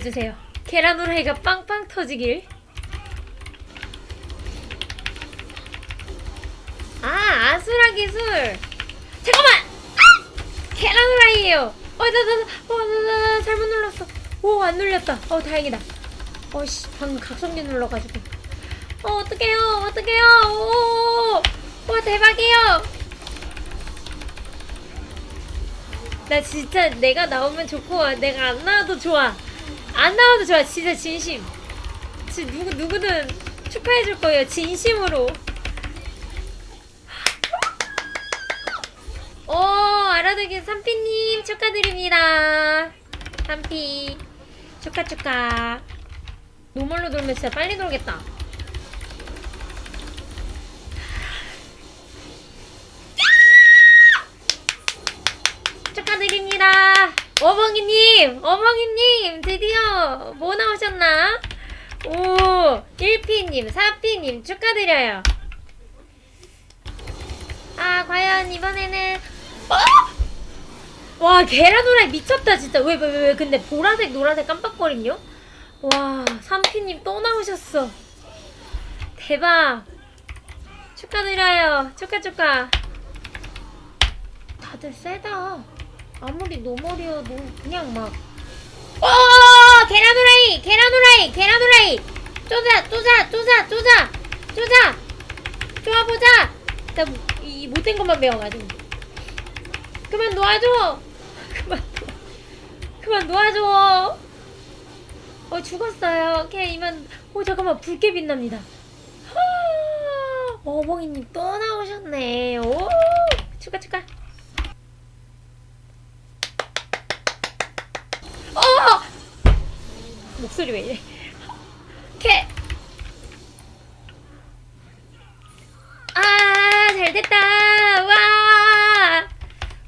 알려주세요. 계란 후라이가 빵빵 터지길. 아 아수라 기술. 잠깐만. 아! 계란 후라이예요. 어 나 나 나 어나나 잘못 눌렀어. 오 안 눌렸다. 어 다행이다. 어 씨 방금 각성기 눌러가지고. 어 어떡해요 어떡해요. 오 와 대박이에요. 나 진짜 내가 나오면 좋고 내가 안 나와도 좋아. 안 나와도 좋아. 진짜 진심. 지 누구 누구든 축하해 줄 거예요. 진심으로. 오 알아두긴 삼피님 축하드립니다. 삼피 축하 축하. 노멀로 돌면 진짜 빨리 돌겠다. 축하드립니다. 어벙이님, 어벙이님, 드디어 뭐 나오셨나? 오, 1피님, 4피님 축하드려요. 아, 과연 이번에는, 어? 와, 계란 후라이 미쳤다, 진짜. 왜, 왜, 왜, 왜, 근데 보라색, 노란색 깜빡거린요? 와, 3피님 또 나오셨어. 대박. 축하드려요. 축하, 축하. 다들 세다. 아무리 노멀이어도 그냥 막. 어 계란 후라이, 계란 후라이, 계란 후라이. 쪼자, 쪼자, 쪼자, 쪼자, 쪼자. 좋아 보자. 나 이 못된 것만 배워가지고. 그만 놓아줘. 그만. 그만 놓아줘. 어 죽었어요. 오케이 이만. 오 잠깐만 붉게 빛납니다. 하, 어벙이님 또 나오셨네. 오 축하 축하. 어! 목소리 왜 이래? 캐. 아, 잘 됐다. 와.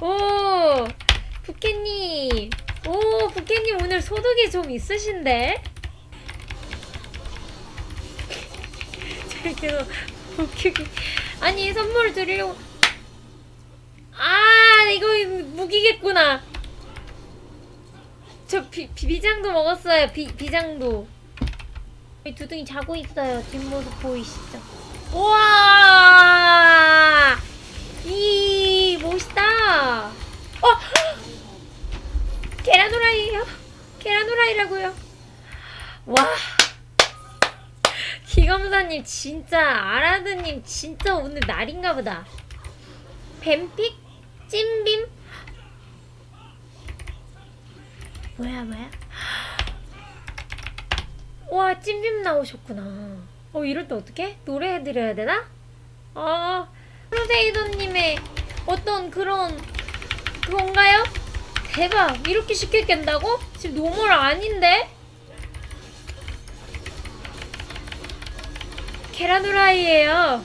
오. 부캐님. 오, 부캐님 오늘 소득이 좀 있으신데? 잘 계속 부캐기. 아니, 선물 드리려고. 아, 이거 무기겠구나. 저 비, 비, 비 장도 먹었어요. 비, 비장도. 이 두둥이 자고 있어요. 뒷모습 보이시죠? 우와! 이 멋있다. 어! 계란 후라이에요. 계란 후라이라고요. 와. 기검사님 진짜 아라드님 진짜 오늘 날인가 보다. 뱀픽 찐빔 뭐야 뭐야? 와 찐빔 나오셨구나. 어 이럴 때 어떻게 노래해 드려야 되나? 아 크루세이더님의 어떤 그런 그건가요? 대박 이렇게 쉽게 깬다고? 지금 노멀 아닌데? 계란 후라이예요.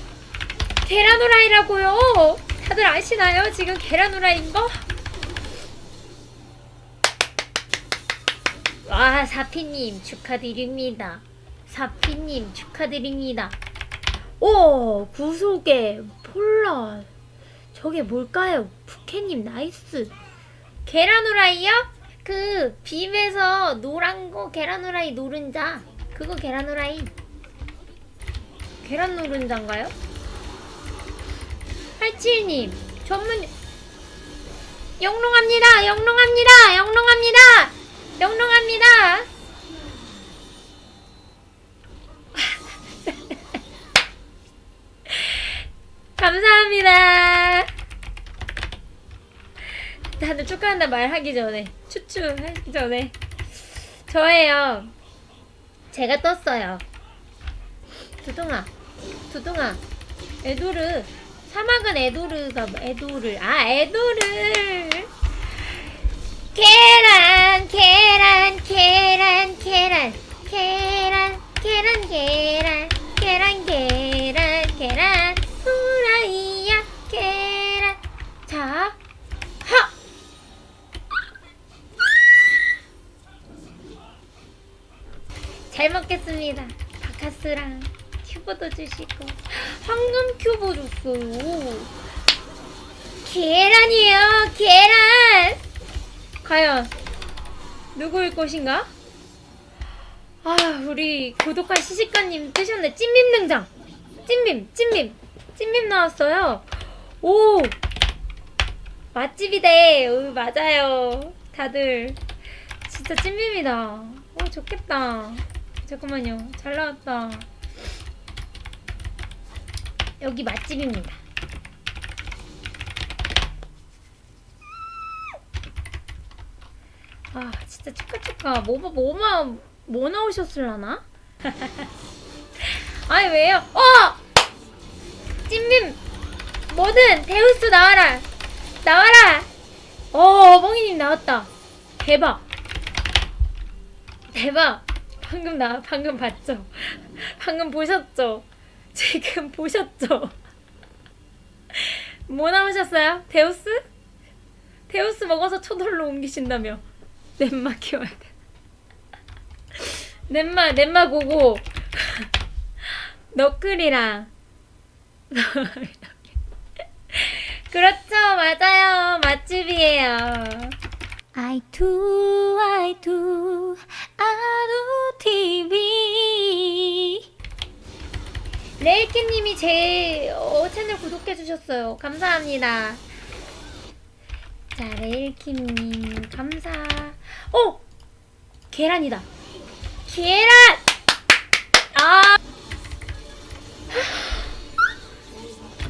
계란 후라이라고요. 다들 아시나요? 지금 계란 후라이인 거? 와 사피님 축하드립니다. 사피님 축하드립니다. 오 구속의 폴라 저게 뭘까요? 부캐님 나이스. 계란 후라이요? 그 빔에서 노란 거 계란 후라이 노른자 그거 계란 후라이. 계란 노른자인가요? 87님 전문 영롱합니다 영롱합니다 영롱합니다 영롱합니다. 감사합니다. 다들 축하한다 말하기 전에 추추 하기 전에. 저예요. 제가 떴어요. 두둥아 두둥아. 에도르 사막은 에도르가 뭐- 에도를 아 에도를 계란 계란 계란 계란 계란 계란 계란 계란 계란 계란 후라이야 계란 자 하! 잘 먹겠습니다 바카스랑 큐브도 주시고 황금 큐브 줬어요 계란이에요 계란 과연 누구일 것인가? 아 우리 고독한 시식가님 뜨셨네. 찐빔 등장. 찐빔 찐빔. 찐빔 나왔어요. 오! 맛집이대. 오, 맞아요. 다들. 진짜 찐빔이다. 오 좋겠다. 잠깐만요. 잘 나왔다. 여기 맛집입니다 아 진짜 축하 축하 뭐뭐 뭐만 뭐 나오셨을라나? 아니 왜요? 어! 찐빔 뭐든 데우스 나와라 나와라 어 어벙이님 나왔다 대박 대박 방금 나 방금 봤죠? 방금 보셨죠? 지금 보셨죠? 뭐 나오셨어요? 데우스? 데우스 먹어서 초돌로 옮기신다며 넷마 키워야 돼. 넷마 넷마 고고. 너클이랑. 그렇죠. 맞아요. 맛집이에요. I do I do 아루 TV 레이키님이 제 어, 채널 구독해 주셨어요. 감사합니다. 자 레일킴님 감사 어 계란이다 계란 아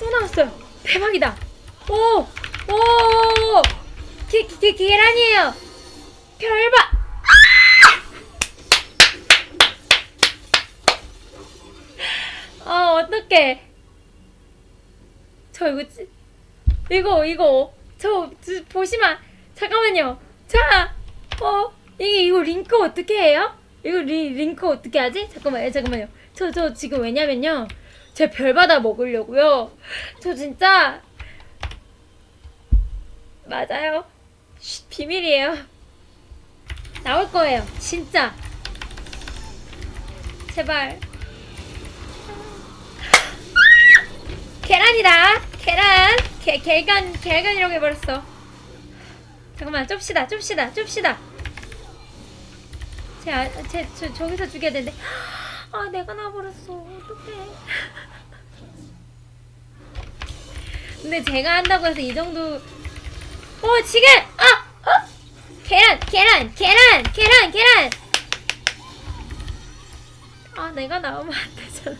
또 나왔어요. 대박이다. 오, 오, 게, 게, 계란이에요. 별박. 아, 아 어떡해. 저 이거, 찌- 이거, 이거, 저, 저 보시면, 잠깐만요. 자, 어, 이게, 이거 링크 어떻게 해요? 이거 리, 링크 어떻게 하지? 잠깐만요, 잠깐만요. 저, 저 지금 왜냐면요. 제 별받아 먹으려고요. 저 진짜 맞아요. 쉿, 비밀이에요. 나올 거예요. 진짜. 제발. 계란이다. 계란. 개, 계간, 계간이라고 해버렸어. 잠깐만, 좁시다, 좁시다, 좁시다. 제, 아, 제, 저, 저기서 죽여야 되는데. 아, 내가 나와버렸어. 어떡해. 근데 제가 한다고 해서 이 정도. 어, 지금! 아! 어? 계란! 계란! 계란! 계란! 계란! 아, 내가 나오면 안 되잖아.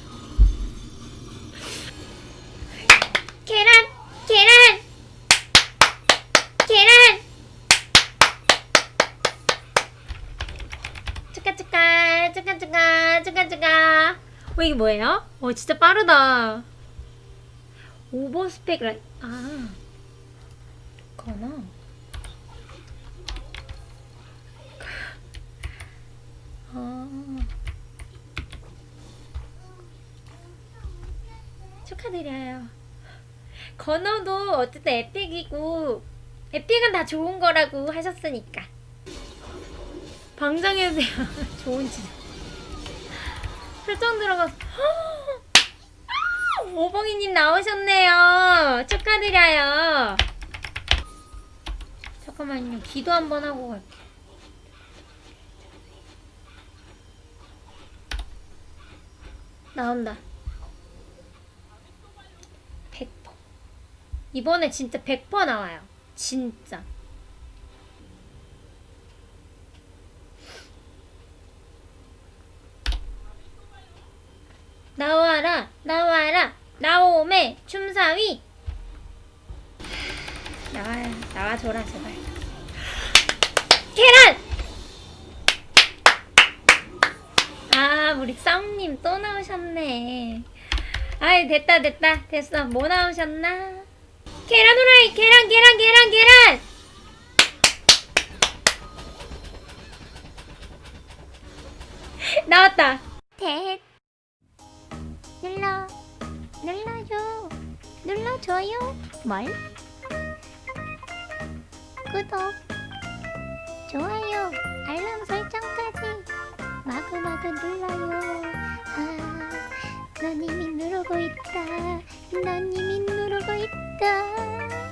계란! 계란! 계란! 축하 축하 축하 축하 축하 어 이게 뭐예요? 어 진짜 빠르다. 오버 스펙 라이 아. 거나. 아. 축하드려요. 건어도 어쨌든 에픽이고 에픽은 다 좋은 거라고 하셨으니까. 방장해주세요. 좋은 짓. 설정 들어가서. 오봉이님 나오셨네요. 축하드려요. 잠깐만요. 기도 한번 하고 갈게. 나온다. 100%. 이번에 진짜 100% 나와요. 진짜. 나와라 나와라 나오메 춤사위. 나와 나와줘라 제발. 계란! 아 우리 썸님 또 나오셨네. 아이 됐다 됐다 됐어. 뭐 나오셨나? 계란 후라이 계란 계란 계란 계란! 나왔다. 됐 눌러. 눌러줘. 눌러줘요. 뭘? 구독. 좋아요. 알람 설정까지. 마구마구 눌러요. 아, 넌 이미 누르고 있다. 넌 이미 누르고 있다